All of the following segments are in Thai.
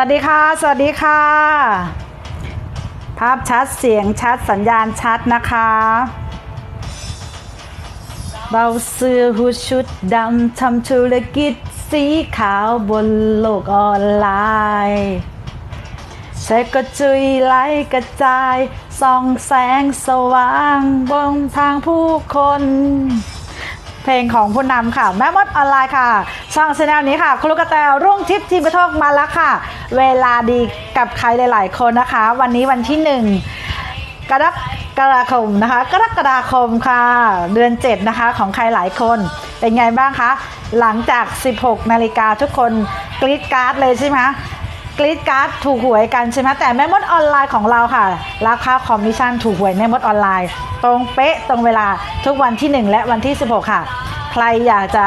วัสดีค่ะ สวัสดีค่ะ ภาพชัดเสียงชัดสัญญาณชัดนะคะเบาเสื้อหูชุดดำทำธุรกิจสีขาวบนโลกออนไลน์แชร์กระจุยไล่กระจายส่องแสงสว่างบนทางผู้คน เพลงของผู้นำค่ะ แม่มดออนไลน์ค่ะ ช่องชแนลนี้ค่ะ ครูกระแตรุ่งทิพย์ทีมกระทกมาแล้วค่ะ เวลาดีกับใครหลาย ๆ คนนะคะ วันนี้วันที่หนึ่งกรกฎาคมนะคะ กรกฎาคมค่ะ เดือน 7 นะคะของใครหลายคนเป็นไงบ้างคะ หลังจาก 16 นาฬิกาทุกคนกรี๊ดการ์ดเลยใช่ไหมกรี๊ดการ์ดถูกหวยกันใช่ไหมแต่แม่มดออนไลน์ของเราค่ะ ราคาคอมมิชชั่นถูกหวยแม่มดออนไลน์ ตรงเป๊ะตรงเวลาทุกวันที่ 1 และวันที่ 16 ค่ะ รอยากจะ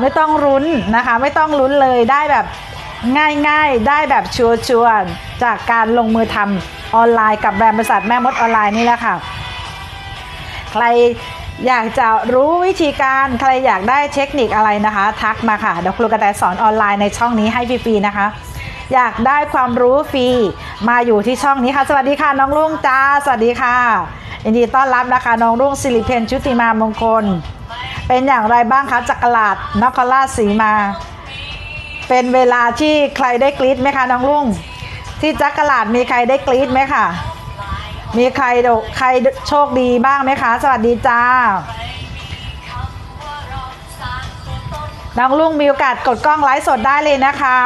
ไม่ต้องลุ้นนะคะ ไม่ต้องลุ้นเลยได้แบบง่ายๆ ได้แบบชัวร์ๆจากการลงมือทำออนไลน์กับแบรนด์บริษัทแม่มดออนไลน์นี่แหละค่ะ ใครอยากจะรู้วิธีการใครอยากได้เทคนิคอะไรนะคะ ทักมาค่ะเดี๋ยวครูกระแตสอนออนไลน์ในช่องนี้ให้ฟรีๆนะคะ อยากได้ความรู้ฟรีมาอยู่ที่ช่องนี้ค่ะ สวัสดีค่ะน้องลุงจ้า สวัสดีค่ะยินดีต้อนรับนะคะน้องรุ่งสิริเพนชุติมามงคล เป็นอย่างไรบ้างคะจักรลาดนครราชสีมา เป็นเวลาที่ใครได้กรี๊ดไหมคะน้องลุงที่จักรลาดมีใครได้กรี๊ดไหมคะมีใครโดใครโชคดีบ้างไหมคะ สวัสดีจ้าน้องลุงมีโอกาสกดกล้องไลฟ์สดได้เลยนะคะ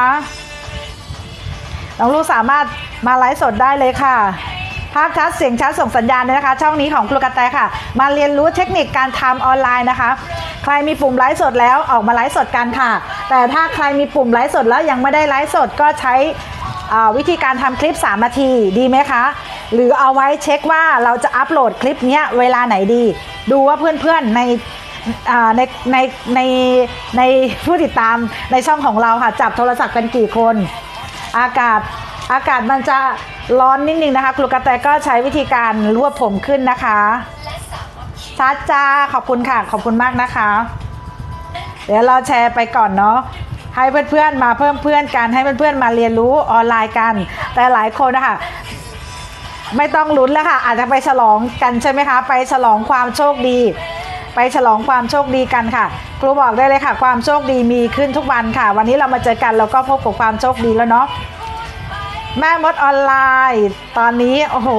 น้องลุงสามารถมาไลฟ์สดได้เลยค่ะ ภาพชัดเสียงชัดส่งสัญญาณเลยนะคะ ช่องนี้ของครูกระแตค่ะ มาเรียนรู้เทคนิคการทำออนไลน์นะคะ ใครมีปุ่มไลฟ์สดแล้วออกมาไลฟ์สดกันค่ะ แต่ถ้าใครมีปุ่มไลฟ์สดแล้วยังไม่ได้ไลฟ์สดก็ใช้วิธีการทำคลิป 3 นาทีดีไหมคะ หรือเอาไว้เช็คว่าเราจะอัปโหลดคลิปนี้เวลาไหนดี ดูว่าเพื่อนๆในในในในในผู้ติดตามในช่องของเราค่ะ จับโทรศัพท์กันกี่คน อากาศอากาศมันจะ ร้อนนิดนึงนะคะครูกระแตก็ใช้วิธีการรวบผมขึ้นนะคะชัดจ้าขอบคุณค่ะ ขอบคุณมากนะคะ เดี๋ยวเราแชร์ไปก่อนเนาะให้เพื่อนๆมาเพิ่มเพื่อนกันให้เพื่อนๆมาเรียนรู้ออนไลน์กัน แต่หลายคนนะคะไม่ต้องลุ้นแล้วค่ะ อาจจะไปฉลองกันใช่ไหมคะ ไปฉลองความโชคดี ไปฉลองความโชคดีกันค่ะ ครูบอกได้เลยค่ะ ความโชคดีมีขึ้นทุกวันค่ะ วันนี้เรามาเจอกันเราก็พบกับความโชคดีแล้วเนาะ แม่มดออนไลน์ ตอนนี้ โอ้โห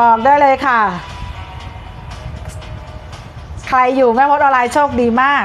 บอกได้เลยค่ะ ใครอยู่แม่มดออนไลน์โชคดีมาก